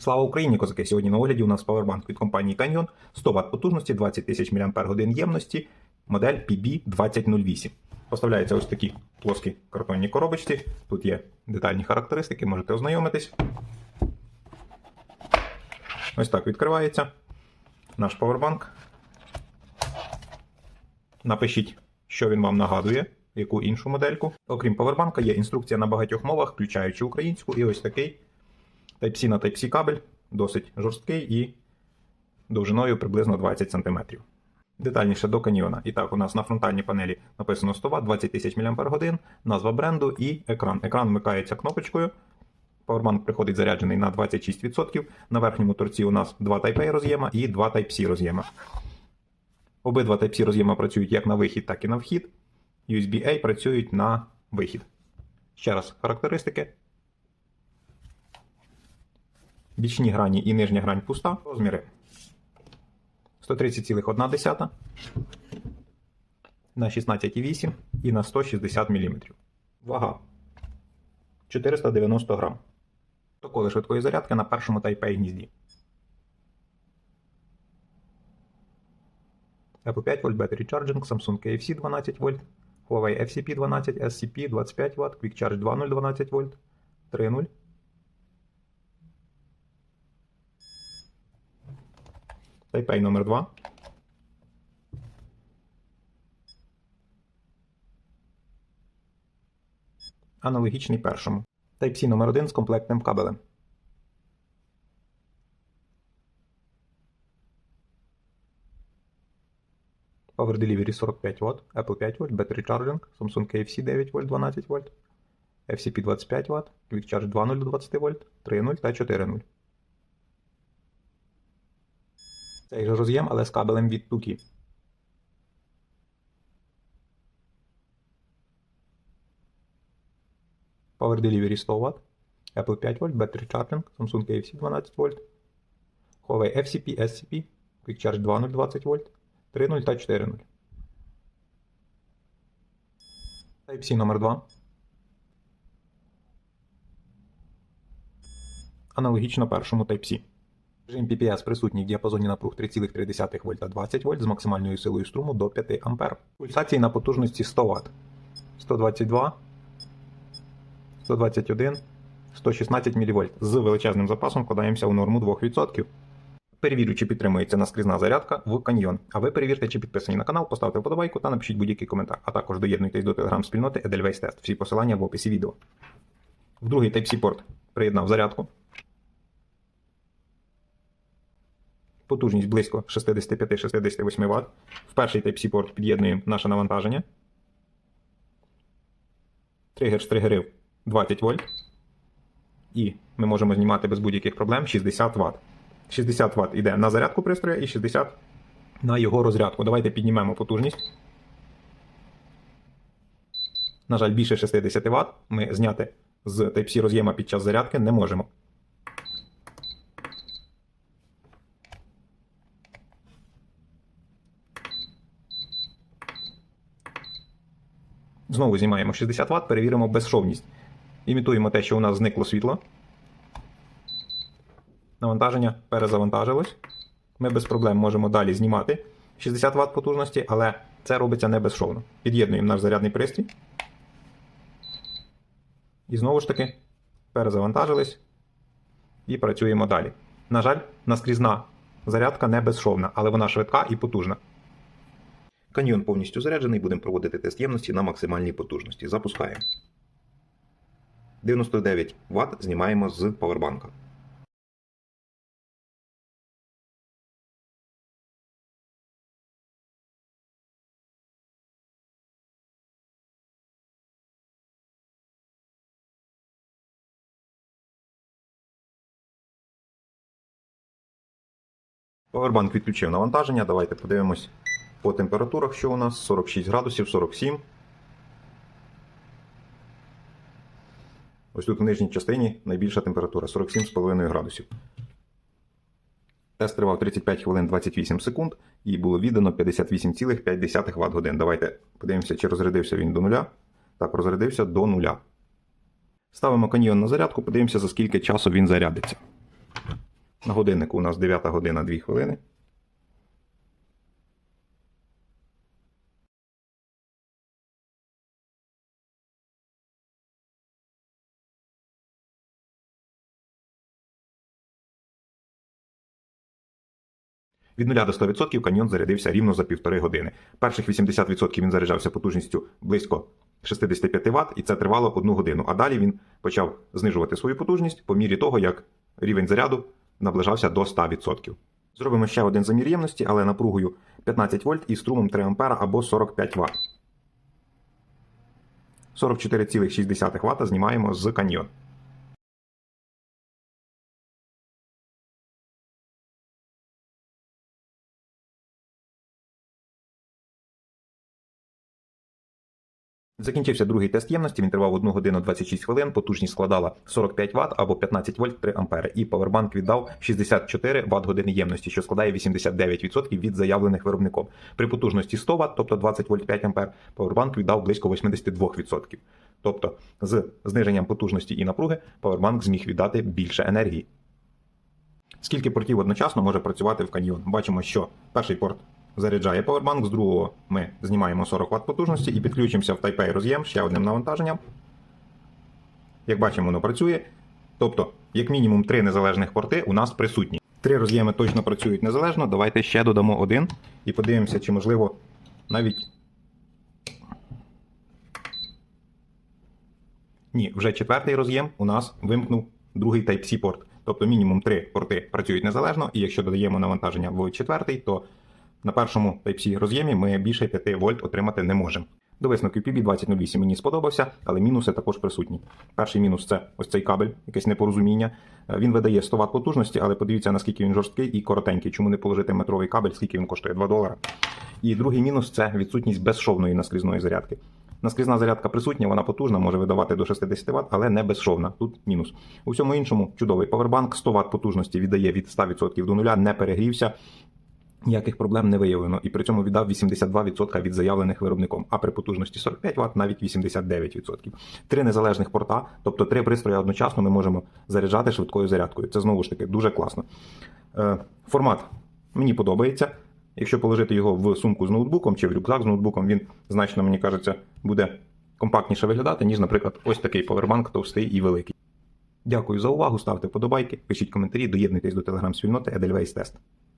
Слава Україні, козаки! Сьогодні на огляді у нас павербанк від компанії Canyon 100 Вт потужності, 20 тисяч мАч ємності, модель PB2008. Поставляється ось такі плоскі картонні коробочці. Тут є детальні характеристики, можете ознайомитись. Ось так відкривається наш павербанк. Напишіть, що він вам нагадує, яку іншу модельку. Окрім павербанка, є інструкція на багатьох мовах, включаючи українську, і ось такий Type-C на Type-C кабель, досить жорсткий і довжиною приблизно 20 см. Детальніше до каньйона. І так, у нас на фронтальній панелі написано 100 Вт, 20 тисяч мАч, назва бренду і екран. Екран вмикається кнопочкою. Powerbank приходить заряджений на 26%. На верхньому торці у нас два Type-A роз'єма і два Type-C роз'єма. Обидва Type-C роз'єма працюють як на вихід, так і на вхід. USB-A працюють на вихід. Ще раз, характеристики. Бічні грані і нижня грань пуста. Розміри 130,1 на 16,8 і на 160 мм. Вага 490 грам. Протоколи швидкої зарядки на першому Type-A гнізді. Apple 5 вольт Battery Charging, Samsung KFC 12 вольт, Huawei FCP 12, SCP 25 Вт, Quick Charge 2.0 12 вольт, 3.0. Type-A номер 2. Аналогічний першому. Type-C номер 1 з комплектним кабелем. Power Delivery 45 Вт, Apple 5 вольт, Battery Charging, Samsung KFC 9 вольт, 12 вольт, FCP 25 Вт, Quick Charge 2.0 до 20 вольт, 3.0 та 4.0. Цей же роз'єм, але з кабелем від Тукі. Power Delivery 100 Вт, Apple 5 вольт, Battery Charging, Samsung KFC 12 вольт, Huawei FCP, SCP, Quick Charge 2.0 20 вольт, 3.0 та 4.0. Type-C номер 2. Аналогічно першому Type-C. Режим PPS присутній в діапазоні напруг 3,3 вольта 20 вольт з максимальною силою струму до 5 А. Пульсації на потужності 100 Вт. 122, 121, 116 мВ. З величезним запасом вкладаємося у норму 2%. Перевірю, чи підтримується наскрізна зарядка в каньйон. А ви перевірте, чи підписані на канал, поставте вподобайку та напишіть будь-який коментар. А також доєднуйтесь до телеграм-спільноти Edelweiss Test. Всі посилання в описі відео. В другий Type-C порт приєднав зарядку. Потужність близько 65-68 Вт. В перший Type-C порт під'єднуємо наше навантаження. Тригер стригерив 20 вольт. І ми можемо знімати без будь-яких проблем 60 Вт. 60 Вт йде на зарядку пристрою і 60 на його розрядку. Давайте піднімемо потужність. На жаль, більше 60 Вт ми зняти з Type-C роз'єма під час зарядки не можемо. Знову знімаємо 60 Вт, перевіримо безшовність. Імітуємо те, що у нас зникло світло. Навантаження перезавантажилось. Ми без проблем можемо далі знімати 60 Вт потужності, але це робиться не безшовно. Під'єднуємо наш зарядний пристрій. І знову ж таки перезавантажились і працюємо далі. На жаль, наскрізна зарядка не безшовна, але вона швидка і потужна. Каньйон повністю заряджений, будемо проводити тест ємності на максимальній потужності. Запускаємо. 99 Вт знімаємо з павербанка. Powerbank відключив навантаження. Давайте подивимось по температурах, що у нас 46 градусів, 47. Ось тут в нижній частині найбільша температура 47,5 градусів. Тест тривав 35 хвилин 28 секунд і було віддано 58,5 Вт годин. Давайте подивимося, чи розрядився він до нуля. Так, розрядився до нуля. Ставимо каньйон на зарядку, подивимося, за скільки часу він зарядиться. На годиннику у нас 9 година 2 хвилини. Від 0 до 100% каньйон зарядився рівно за півтори години. Перших 80% він заряджався потужністю близько 65 Вт, і це тривало одну годину. А далі він почав знижувати свою потужність по мірі того, як рівень заряду наближався до 100%. Зробимо ще один замір ємності, але напругою 15 вольт і струмом 3 А або 45 Вт. 44,6 Вт знімаємо з каньйон. Закінчився другий тест ємності, він тривав 1 годину 26 хвилин, потужність складала 45 Вт або 15 вольт 3 ампери. І павербанк віддав 64 Вт години ємності, що складає 89% від заявлених виробником. При потужності 100 Вт, тобто 20 вольт 5 ампер, павербанк віддав близько 82%. Тобто з зниженням потужності і напруги павербанк зміг віддати більше енергії. Скільки портів одночасно може працювати в каньйон? Бачимо, що перший порт заряджає павербанк, з другого ми знімаємо 40 Вт потужності і підключимося в Type-A роз'єм ще одним навантаженням. Як бачимо, воно працює. Тобто, як мінімум, три незалежних порти у нас присутні. Три роз'єми точно працюють незалежно. Давайте ще додамо один і подивимося, чи можливо навіть. Ні, вже четвертий роз'єм у нас вимкнув другий Type-C порт. Тобто мінімум три порти працюють незалежно, і якщо додаємо навантаження в четвертий, то на першому Type-C роз'ємі ми більше 5 вольт отримати не можемо. До висновку PB2008 мені сподобався, але мінуси також присутні. Перший мінус це ось цей кабель, якесь непорозуміння. Е, Він видає 100 Вт потужності, але подивіться, наскільки він жорсткий і коротенький. Чому не положити метровий кабель, скільки він коштує 2 долара. І другий мінус це відсутність безшовної наскрізної зарядки. Наскрізна зарядка присутня, вона потужна, може видавати до 60 Вт, але не безшовна. Тут мінус. У всьому іншому чудовий павербанк, 100 Вт потужності віддає від 100% до нуля, не перегрівся. Ніяких проблем не виявлено, і при цьому віддав 82% від заявлених виробником, а при потужності 45 Вт навіть 89%. Три незалежних порта, тобто три пристрої одночасно ми можемо заряджати швидкою зарядкою. Це знову ж таки дуже класно. Е, формат мені подобається. Якщо положити його в сумку з ноутбуком чи в рюкзак з ноутбуком, він значно, мені кажеться, буде компактніше виглядати, ніж, наприклад, ось такий повербанк товстий і великий. Дякую за увагу, ставте подобайки, пишіть коментарі, доєднуйтесь до телеграм-спільноти Edelweiss Test.